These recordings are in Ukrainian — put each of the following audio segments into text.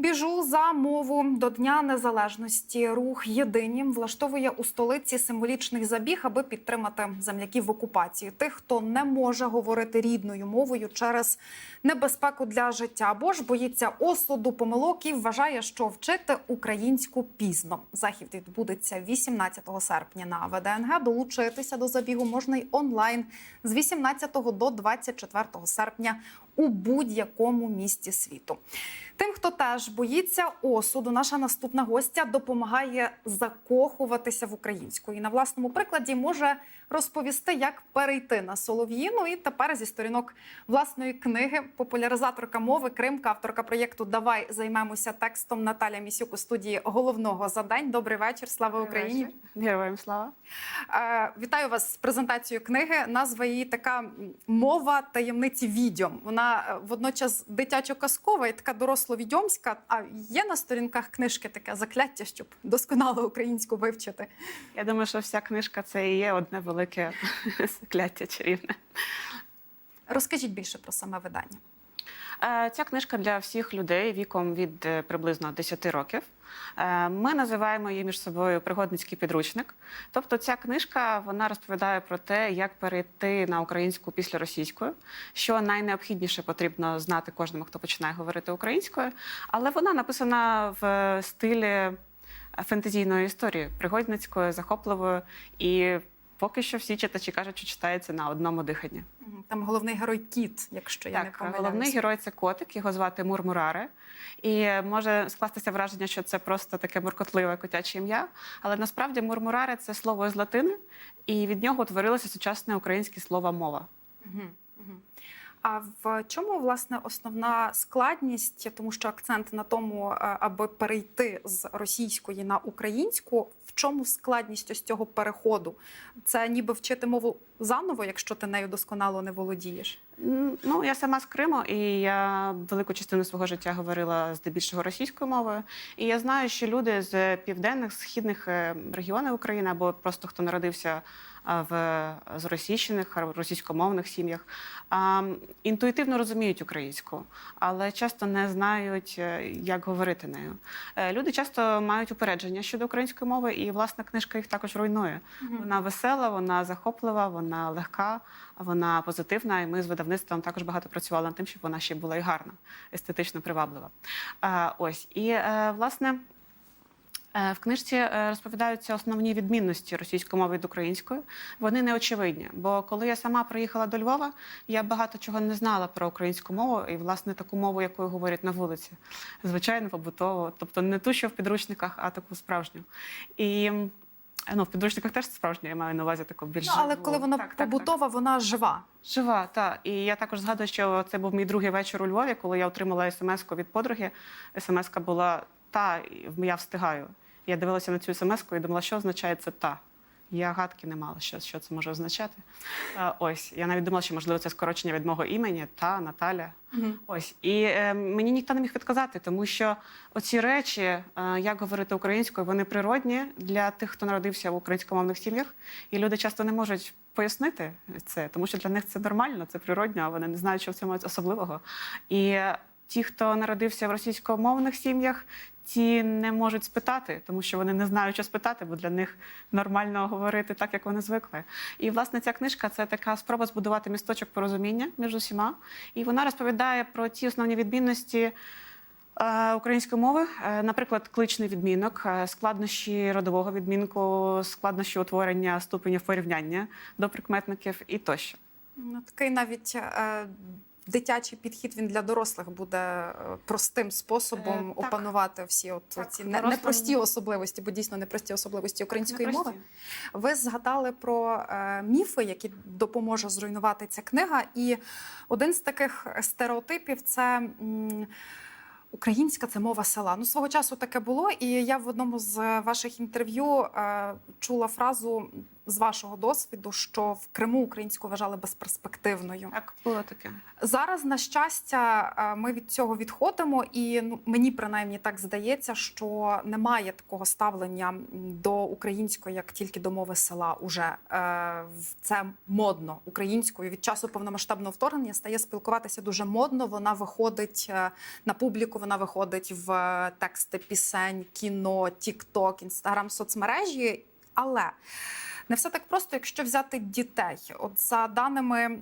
Біжу за мову до Дня Незалежності. Рух єдинім влаштовує у столиці символічний забіг, аби підтримати земляків в окупації. Тих, хто не може говорити рідною мовою через небезпеку для життя, або ж боїться осуду помилок і вважає, що вчити українську пізно. Захід відбудеться 18 серпня на ВДНГ. Долучитися до забігу можна й онлайн з 18 до 24 серпня у будь-якому місті світу. Тим, хто теж боїться осуду, наша наступна гостя допомагає закохуватися в українську і на власному прикладі може розповісти, як перейти на солов'їну. І тепер зі сторінок власної книги популяризаторка мови Кримка, авторка проєкту Давай займемося текстом Наталя Місюк у студії головного за день. Добрий вечір. Слава Україні! Героям слава. Е, Вітаю вас з презентацією книги. Назва її така мова таємниці відьом. Вона е, водночас дитячо-казкова і така доросло-відьомська. А є на сторінках книжки таке закляття, щоб досконало українську вивчити. Я думаю, що вся книжка це і є одне велике закляття чарівне. Розкажіть більше про саме видання. Е, Ця книжка для всіх людей віком від е, приблизно 10 років. Е, Ми називаємо її між собою пригодницький підручник. Тобто, ця книжка вона розповідає про те, як перейти на українську після російської, що найнеобхідніше потрібно знати кожному, хто починає говорити українською. Але вона написана в стилі фентезійної історії, пригодницької, захопливої. І поки що всі читачі кажуть, що читається на одному диханні. Там головний герой кіт, якщо я не Так, помиляюсь. головний герой це котик, його звати Мурмураре. І може скластися враження, що це просто таке муркотливе котяче ім'я. Але насправді Мурмураре це слово з латини, і від нього утворилося сучасне українське слово мова. А в чому власне основна складність, тому що акцент на тому, е, аби перейти з російської на українську, в чому складність ось цього переходу? Це ніби вчити мову заново, якщо ти нею досконало не володієш. Ну, я сама з Криму, і я велику частину свого життя говорила здебільшого російською мовою. І я знаю, що люди з південних східних е, регіонів України або просто хто народився в зросійщених російськомовних сім'ях, інтуїтивно розуміють українську, але часто не знають, е, як говорити нею. Е, Люди часто мають упередження щодо української мови, і власна книжка їх також руйнує. Вона весела, вона захоплива, вона легка, вона позитивна. І ми з видавництвом також багато працювали над тим, щоб вона ще була і гарна, естетично приваблива. Ось і е, власне. Е, В книжці е, розповідаються основні відмінності російської мови від української. Вони неочевидні. Бо коли я сама приїхала до Львова, я багато чого не знала про українську мову і, власне, таку мову, якою говорять на вулиці. Звичайно, побутово. Тобто не ту, що в підручниках, а таку справжню. І ну, в підручниках теж справжню, я маю на увазі таку більш Ну, але коли вона Так, так, так. побутова, вона жива. Жива, так. І я також згадую, що це був мій другий вечір у Львові, коли я отримала смс-ку від подруги. Смс-ка була та, я встигаю. Я дивилася на цю смс-ку і думала, що означає це та. Я гадки не мала, що, що це може означати. А, ось, я навіть думала, що можливо це скорочення від мого імені, та Наталя. Ось. І е, мені ніхто не міг відказати, тому що оці речі, е, як говорити українською, вони природні для тих, хто народився в українськомовних сім'ях. І люди часто не можуть пояснити це, тому що для них це нормально, це природньо, а вони не знають, що в цьому особливого. І е, ті, хто народився в російськомовних сім'ях, ті не можуть спитати, тому що вони не знають, що спитати, бо для них нормально говорити так, як вони звикли. І власне ця книжка це така спроба збудувати місточок порозуміння між усіма. І вона розповідає про ті основні відмінності. е, Української мови, Е, наприклад, кличний відмінок, е, складнощі родового відмінку, складнощі утворення ступенів порівняння до прикметників і тощо. Ну, такий навіть дитячий підхід він для дорослих буде е, простим способом Е, так. опанувати всі от Так, ці дорослим- непрості особливості, бо дійсно непрості особливості української Непрості. мови. Ви згадали про е, міфи, які допоможе зруйнувати ця книга. І один з таких стереотипів це. Українська це мова села. Ну свого часу таке було, і я в одному з ваших інтерв'ю е, чула фразу з вашого досвіду, що в Криму українську вважали безперспективною. Так, було таке. Зараз, на щастя, е, ми від цього відходимо, і ну мені принаймні так здається, що немає такого ставлення до української, як тільки до мови села. Уже е, це модно українською. Від часу повномасштабного вторгнення стає спілкуватися дуже модно. Вона виходить е, на публіку, вона виходить в тексти пісень, кіно, тікток, інстаграм, соцмережі. Але не все так просто, якщо взяти дітей. От за даними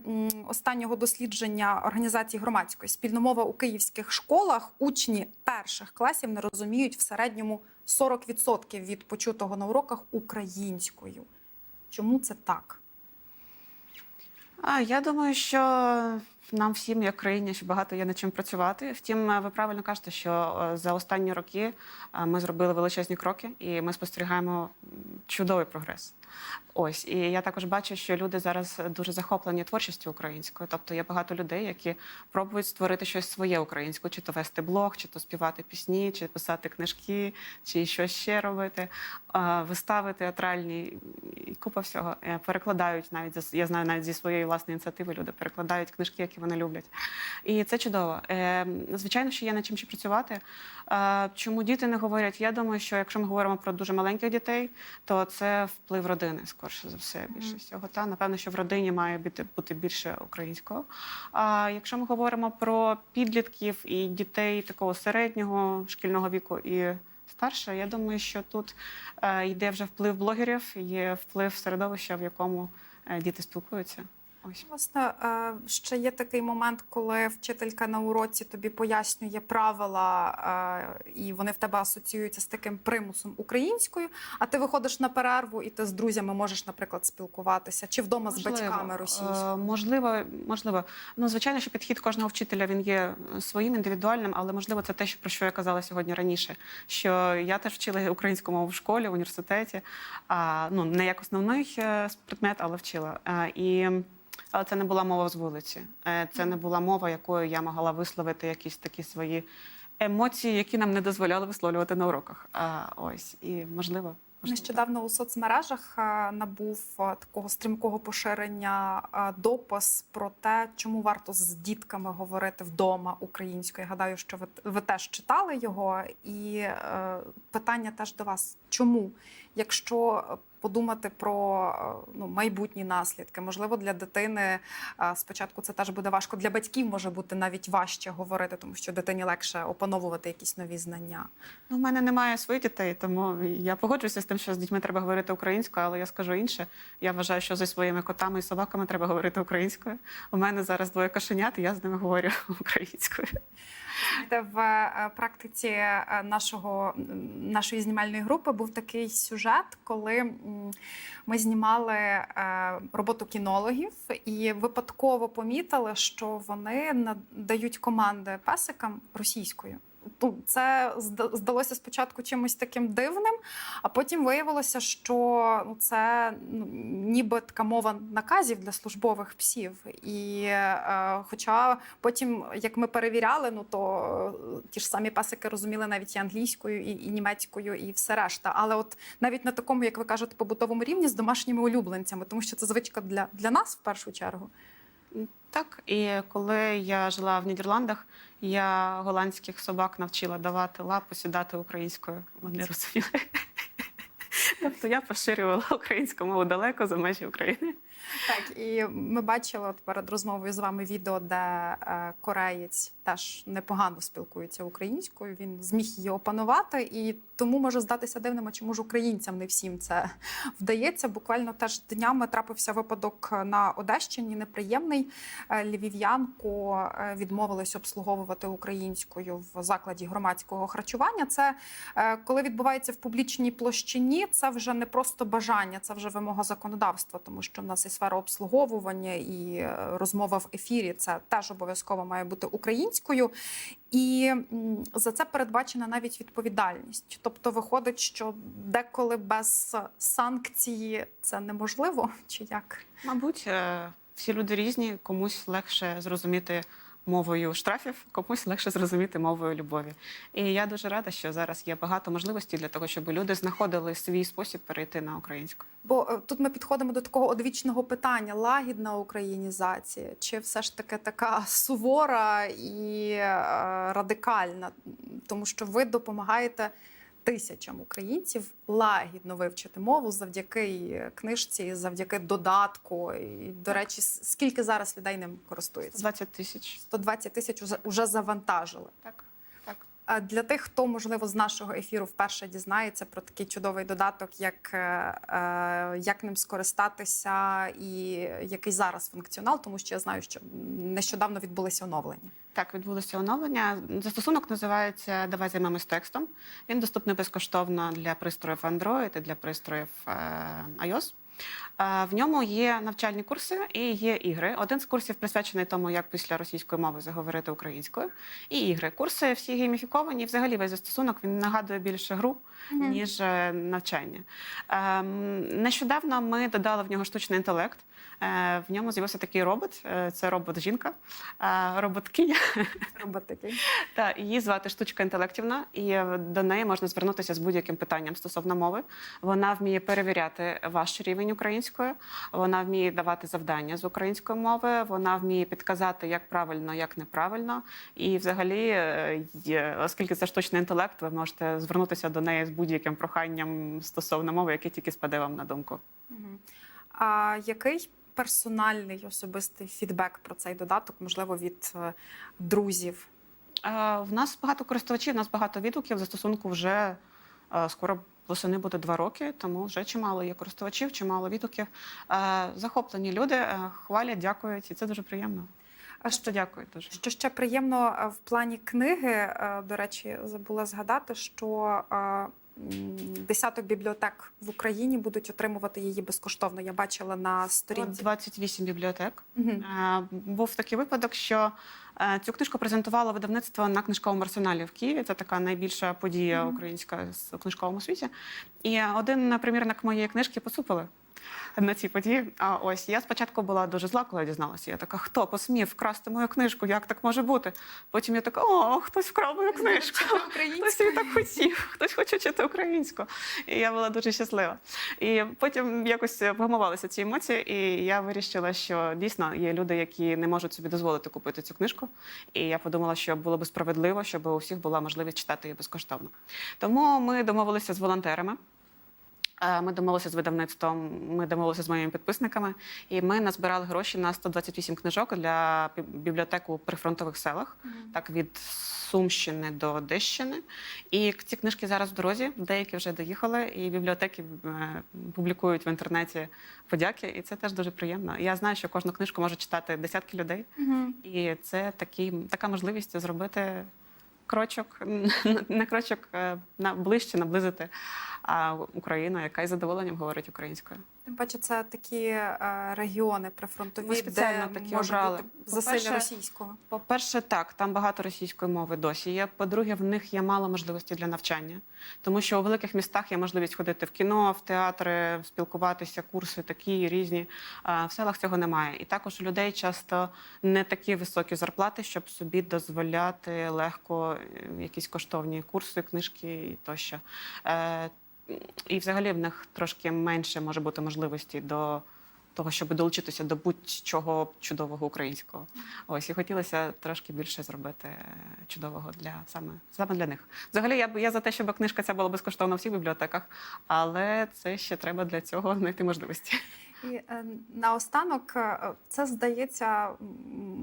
останнього дослідження організації громадської спільномова у київських школах, учні перших класів не розуміють в середньому 40% від почутого на уроках українською. Чому це так? А я думаю, що нам всім, як країні, ще багато є над чим працювати. Втім, е, ви правильно кажете, що е, за останні роки е, ми зробили величезні кроки, і ми спостерігаємо чудовий прогрес. Ось і я також бачу, що люди зараз дуже захоплені творчістю українською. Тобто є багато людей, які пробують створити щось своє українською, чи то вести блог, чи то співати пісні, чи писати книжки, чи щось ще робити, вистави театральні і купа всього. Перекладають навіть я знаю навіть зі своєї власної ініціативи. Люди перекладають книжки, які вони люблять. І це чудово. Е, Звичайно, що є над чим ще працювати. Е, Чому діти не говорять? Я думаю, що якщо ми говоримо про дуже маленьких дітей, то це вплив родини, скорше за все, більше всього. Та напевно, що в родині має бути, бути більше українського. А якщо ми говоримо про підлітків і дітей такого середнього шкільного віку і старше, я думаю, що тут е, йде вже вплив блогерів, є вплив середовища, в якому е, діти спілкуються. Ось. Власне, е, ще є такий момент, коли вчителька на уроці тобі пояснює правила, е, і вони в тебе асоціюються з таким примусом українською. А ти виходиш на перерву, і ти з друзями можеш, наприклад, спілкуватися чи вдома з батьками російською. Е, Можливо, можливо. Ну, звичайно, що підхід кожного вчителя він є своїм індивідуальним, але можливо, це те, про що я казала сьогодні раніше. Що я теж вчила українську мову в школі, в університеті. Ну, не як основний предмет, але вчила. І але це не була мова з вулиці. Е, Це не була мова, якою я могла висловити якісь такі свої емоції, які нам не дозволяли висловлювати на уроках. А, ось і можливо. Нещодавно у соцмережах е, набув е, такого стрімкого поширення допис про те, чому варто з дітками говорити вдома українською. Гадаю, що ви, ви теж читали його, і е, питання теж до вас: чому, якщо подумати про е, ну, майбутні наслідки, можливо, для дитини е, спочатку це теж буде важко. Для батьків може бути навіть важче говорити, тому що дитині легше опановувати якісь нові знання. Ну, в мене немає своїх дітей, тому я погоджуюся з тим, що з дітьми треба говорити українською, але я скажу інше. Я вважаю, що зі своїми котами і собаками треба говорити українською. У мене зараз двоє кошенят, і я з ними говорю українською. В е, практиці е, нашого нашої знімальної групи був такий сюжет, коли ми знімали е, роботу кінологів і випадково помітили, що вони надають команди песикам російською. Це зда- здалося спочатку чимось таким дивним, а потім виявилося, що ну, це ну, ніби така мова наказів для службових псів. І е, хоча потім, як ми перевіряли, ну то е, ті ж самі пасики розуміли навіть і англійською, і, і німецькою, і все решта. Але от навіть на такому, як ви кажете, побутовому рівні з домашніми улюбленцями, тому що це звичка для, для нас в першу чергу. Так, і коли я жила в Нідерландах, я голландських собак навчила давати лапу, сідати українською. Вони розуміли. Тобто я поширювала українську мову далеко за межі України. Так, і ми бачили от перед розмовою з вами відео, де е, кореєць теж непогано спілкується українською. Він зміг її опанувати, і тому може здатися дивним, чому ж українцям не всім це вдається. Буквально теж днями трапився випадок на Одещині. Неприємний Е, львів'янку е, відмовились обслуговувати українською в закладі громадського харчування. Це коли відбувається в публічній площині, це вже не просто бажання, це вже вимога законодавства, тому що в нас і сфера обслуговування, і е, розмова в ефірі це теж обов'язково має бути українською. І за це передбачена навіть відповідальність. Тобто, виходить, що деколи без санкції це неможливо, чи як? Мабуть, е, всі люди різні, комусь легше зрозуміти мовою штрафів, комусь легше зрозуміти мовою любові. І я дуже рада, що зараз є багато можливостей для того, щоб люди знаходили свій спосіб перейти на українську. Бо е, тут ми підходимо до такого одвічного питання: лагідна українізація, чи все ж таки така сувора і е, радикальна, тому що ви допомагаєте тисячам українців лагідно вивчити мову завдяки книжці, завдяки додатку. І, до речі, скільки зараз людей ним користується? 20 тисяч. 120 тисяч уже- завантажили. Так, так. А Для тих, хто можливо з нашого ефіру вперше дізнається про такий чудовий додаток, як, е, е, як ним скористатися, і який зараз функціонал, тому що я знаю, що нещодавно відбулися оновлення. Так, відбулося оновлення. Застосунок називається Давай займемось текстом. Він доступний безкоштовно для пристроїв Android і для пристроїв е, iOS. Е, В ньому є навчальні курси і є ігри. Один з курсів присвячений тому, як після російської мови заговорити українською. І ігри. Курси всі гейміфіковані. Взагалі весь застосунок він нагадує більше гру, ніж е, навчання. Ем, Нещодавно ми додали в нього штучний інтелект. Е, В ньому з'явився такий робот. Це робот-жінка, робот-кія. Та її звати штучка інтелектівна, і до неї можна звернутися з будь-яким питанням стосовно мови. Вона вміє перевіряти ваш рівень української, вона вміє давати завдання з української мови, вона вміє підказати, як правильно, як неправильно. І, взагалі, е, оскільки це штучний інтелект, ви можете звернутися до неї з будь-яким проханням стосовно мови, яке тільки спаде вам на думку. А який персональний особистий фідбек про цей додаток, можливо, від е, друзів? Е, В нас багато користувачів, в нас багато відгуків. Застосунку вже е, скоро восени буде два роки, тому вже чимало є користувачів, чимало відгуків. Е, Захоплені люди е, хвалять, дякують, і це дуже приємно. А Що дякую дуже. Що ще приємно е, в плані книги, до речі, забула згадати, що десяток бібліотек в Україні будуть отримувати її безкоштовно. Я бачила на сторінці. 28 бібліотек. Е, Був такий випадок, що цю книжку презентувало видавництво на книжковому арсеналі в Києві. Це така найбільша подія українська з- книжковому світі. І один примірник моєї книжки поцупили. На цій події. А ось я спочатку була дуже зла, коли я дізналася. Я така, хто посмів вкрасти мою книжку? Як так може бути? Потім я така, о, хтось вкрав мою книжку. Хтось її так хотів, хтось хоче вчити українську. І я була дуже щаслива. І потім якось вгамувалися ці емоції, і я вирішила, що дійсно є люди, які не можуть собі дозволити купити цю книжку. І я подумала, що було би справедливо, щоб у всіх була можливість читати її безкоштовно. Тому ми домовилися з волонтерами. Е, Ми домовилися з видавництвом, ми домовилися з моїми підписниками, і ми назбирали гроші на 128 книжок для бі- бібліотек у прифронтових селах, так від Сумщини до Одещини. І ці книжки зараз в дорозі, деякі вже доїхали, і бібліотеки е, публікують в інтернеті подяки, і це теж дуже приємно. Я знаю, що кожну книжку можуть читати десятки людей, Мгм. і це такі, така можливість зробити крочок, на крочок е, на ближче наблизити Україну, яка із задоволенням говорить українською. Тим паче, це такі е, регіони прифронтові, Ми спеціально де такі може обрали. бути засилля російського. По-перше, так, там багато російської мови досі є. По-друге, в них є мало можливостей для навчання, тому що у великих містах є можливість ходити в кіно, в театри, спілкуватися, курси такі різні. А в селах цього немає. І також у людей часто не такі високі зарплати, щоб собі дозволяти легко е, якісь коштовні курси, книжки і тощо. І взагалі в них трошки менше може бути можливості до того, щоб долучитися до будь-чого чудового українського. Ось і хотілося трошки більше зробити чудового для саме саме для них. Взагалі, я б я за те, щоб книжка ця була безкоштовна в всіх бібліотеках, але це ще треба для цього знайти можливості. І е, наостанок е, це здається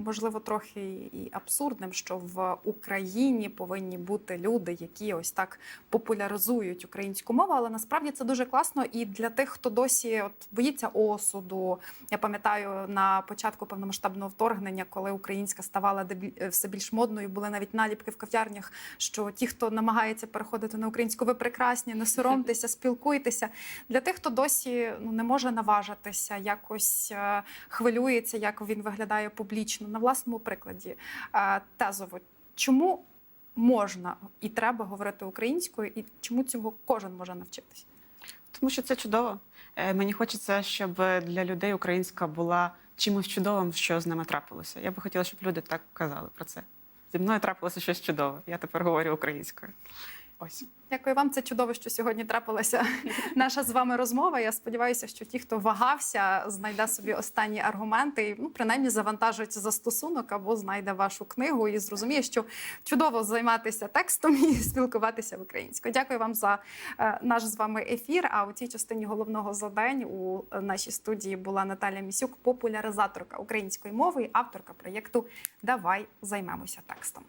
можливо трохи і абсурдним, що в Україні повинні бути люди, які ось так популяризують українську мову, але насправді це дуже класно і для тих, хто досі от боїться осуду. Я пам'ятаю на початку повномасштабного вторгнення, коли українська ставала е, все більш модною, були навіть наліпки в кав'ярнях, що ті, хто намагається переходити на українську, ви прекрасні, не соромтеся, спілкуйтеся. Для тих, хто досі ну не може наважитися, якось е, хвилюється, як він виглядає публічно. На власному прикладі тезово, чому можна і треба говорити українською, і чому цього кожен може навчитися? Тому що це чудово. Е, Мені хочеться, щоб для людей українська була чимось чудовим, що з ними трапилося. Я би хотіла, щоб люди так казали про це. Зі мною трапилося щось чудове. Я тепер говорю українською. Ось. Дякую вам. Це чудово, що сьогодні трапилася наша з вами розмова. Я сподіваюся, що ті, хто вагався, знайде собі останні аргументи і ну, принаймні завантажить застосунок або знайде вашу книгу і зрозуміє, що чудово займатися текстом і спілкуватися в українською. Дякую вам за е, наш з вами ефір. А у цій частині головного за день у нашій студії була Наталя Місюк, популяризаторка української мови і авторка проєкту Давай займемося текстом.